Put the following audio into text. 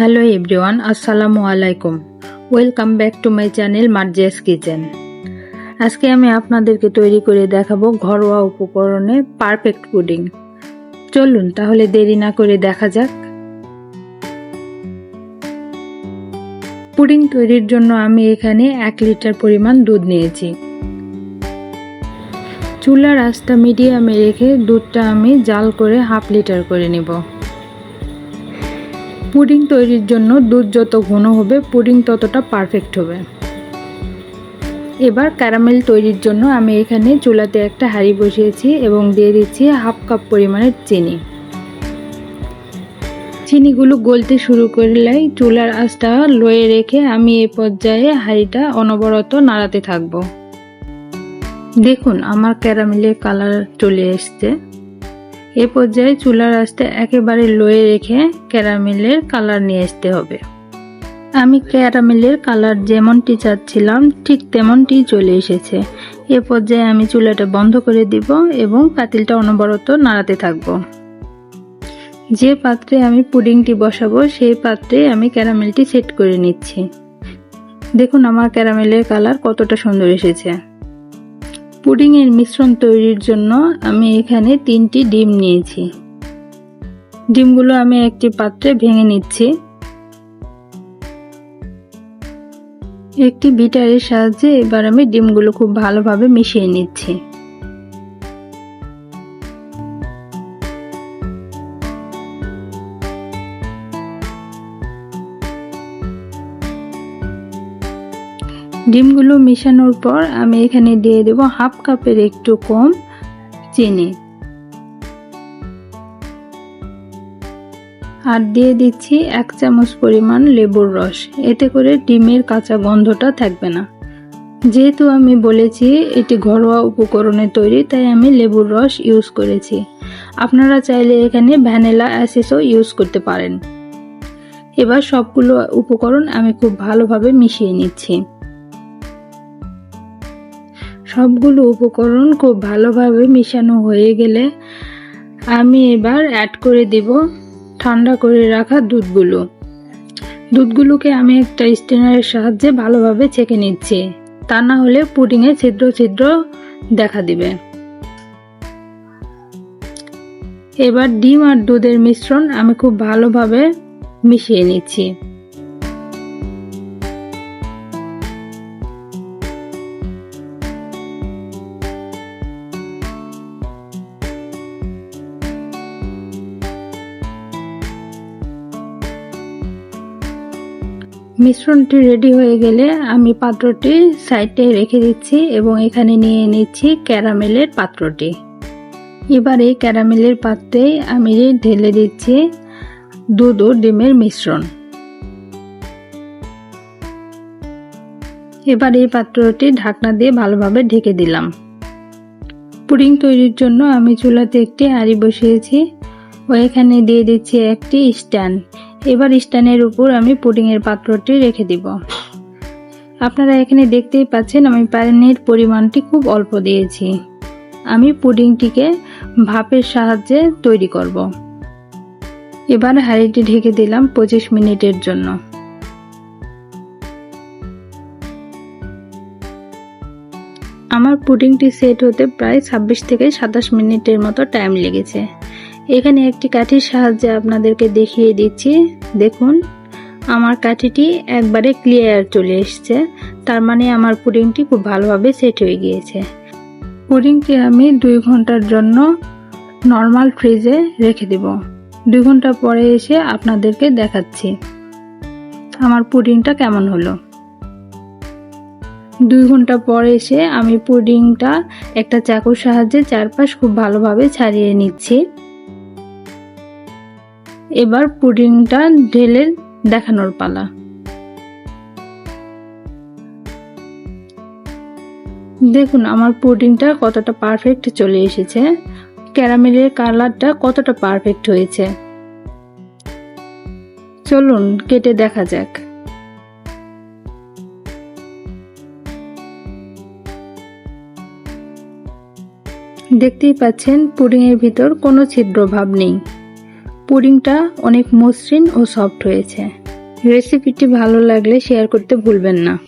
Hello everyone, আসসালামু আলাইকুম। Welcome back to my channel Marzia's kitchen. আজকে আমি আপনাদেরকে তৈরি করে দেখাবো ঘরোয়া উপকরণে পারফেক্ট পুডিং। চলুন তাহলে দেরি না করে দেখা যাক। পুডিং তৈরির জন্য আমি এখানে এক লিটার পরিমাণ দুধ নিয়েছি। চুলার আঁচটা মিডিয়ামে রেখে দুধটা আমি জাল করে হাফ লিটার করে নেব। পুডিং তৈরির জন্য দুধ যত ঘন হবে, পুডিং ততটা পারফেক্ট হবে। এবার ক্যারামেল তৈরির জন্য আমি এখানে চুলাতে একটা হাঁড়ি বসিয়েছি এবং দিয়ে দিচ্ছি হাফ কাপ পরিমাণের চিনি। চিনিগুলো গলতে শুরু করলেই চুলার আঁচটা লয়ে রেখে আমি এ পর্যায়ে হাঁড়িটা অনবরত নাড়াতে থাকব। দেখুন, আমার ক্যারামেলের কালার চলে এসছে। এ পর্যায়ে চুলার আঁচটা একেবারে লয়ে রেখে ক্যারামেলের কালার নিয়ে আসতে হবে। আমি ক্যারামেলের কালার যেমনটি চাচ্ছিলাম, ঠিক তেমনটি চলে এসেছে। এ পর্যায়ে আমি চুলাটা বন্ধ করে দিব এবং পাতিলটা অনবরত নাড়াতে থাকব। যে পাত্রে আমি পুডিংটি বসাবো, সেই পাত্রে আমি ক্যারামেলটি সেট করে নিচ্ছি। দেখুন আমার ক্যারামেলের কালার কতটা সুন্দর এসেছে। পুডিংয়ের মিশ্রণ তৈরির জন্য আমি এখানে তিনটি ডিম নিয়েছি। ডিমগুলো আমি একটি পাত্রে ভেঙে নিচ্ছি। একটি বিটারের সাহায্যে এবার আমি ডিমগুলো খুব ভালোভাবে মিশিয়ে নিচ্ছি। ডিমগুলো মেশানোর পর আমি এখানে দিয়ে দেব হাফ কাপের একটু কম চিনি। আর দিয়ে দিচ্ছি এক চামচ পরিমাণ লেবুর রস। এতে করে ডিমের কাঁচা গন্ধটা থাকবে না। যেহেতু আমি বলেছি এটি ঘরোয়া উপকরণে তৈরি, তাই আমি লেবুর রস ইউজ করেছি। আপনারা চাইলে এখানে ভ্যানিলা অ্যাসিসও ইউজ করতে পারেন। এবার সবগুলো উপকরণ আমি খুব ভালোভাবে মিশিয়ে নিচ্ছি। সবগুলো উপকরণ খুব ভালোভাবে মিশানো হয়ে গেলে আমি এবার অ্যাড করে দিব ঠান্ডা করে রাখা দুধগুলো। দুধগুলোকে আমি একটা স্টেনারের সাহায্যে ভালোভাবে ছেঁকে নিচ্ছি। তা না হলে পুডিংয়ে ছিদ্র ছিদ্র দেখা দিবে। এবার ডিম আর দুধের মিশ্রণ আমি খুব ভালোভাবে মিশিয়ে নিচ্ছি। মিশ্রণটি রেডি হয়ে গেলে আমি পাত্রটি সাইডে রেখে দিচ্ছি এবং এখানে নিয়ে নিচ্ছি ক্যারামেলের পাত্রটি। এবার এই ক্যারামেলের পাত্রে আমি ঢেলে দিচ্ছি দুধ ও ডিমের মিশ্রণ। এবার এই পাত্রটি ঢাকনা দিয়ে ভালোভাবে ঢেকে দিলাম। পুডিং তৈরির জন্য আমি চুলাতে একটি হাঁড়ি বসিয়েছি ও এখানে দিয়ে দিচ্ছি একটি স্ট্যান্ড। এবার স্ট্যান্ডের উপর আমি পুডিংয়ের পাত্রটি রেখে দিব। আপনারা এখানে দেখতেই পাচ্ছেন আমি পানির পরিমাণটি খুব অল্প দিয়েছি। আমি পুডিংটিকে ভাপের সাহায্যে তৈরি করব। এবার হাঁড়িটি ঢেকে দিলাম পঁচিশ মিনিটের জন্য। আমার পুডিংটি সেট হতে প্রায় ছাব্বিশ থেকে সাতাশ মিনিটের মতো টাইম লেগেছে। এখানে একটি কাঠির সাহায্যে আপনাদেরকে দেখিয়ে দিচ্ছি। দেখুন, আমার কাঠিটি একবারে ক্লিয়ার চলে এসছে। তার মানে আমার পুডিংটি খুব ভালোভাবে সেট হয়ে গিয়েছে। পুডিংটি আমি দুই ঘণ্টার জন্য নর্মাল ফ্রিজে রেখে দেব। দুই ঘণ্টা পরে এসে আপনাদেরকে দেখাচ্ছি। আমার পুডিংটা কেমন হলো? দুই ঘণ্টা পরে এসে আমি পুডিংটা একটা চাকুর সাহায্যে চারপাশ খুব ভালোভাবে ছাড়িয়ে নিচ্ছি। এবার পুডিংটা ঢেলে দেখানোর পালা। দেখুন, আমার পুডিংটা কতটা পারফেক্ট চলে এসেছে। ক্যারামেলের কালারটা কতটা পারফেক্ট হয়েছে। চলুন, কেটে দেখা যাক। দেখতেই পাচ্ছেন, পুডিংয়ের ভিতর কোনো ছিদ্র ভাব নেই। পুডিংটা অনেক মসৃণ ও সফট হয়েছে। রেসিপিটি ভালো লাগলে শেয়ার করতে ভুলবেন না।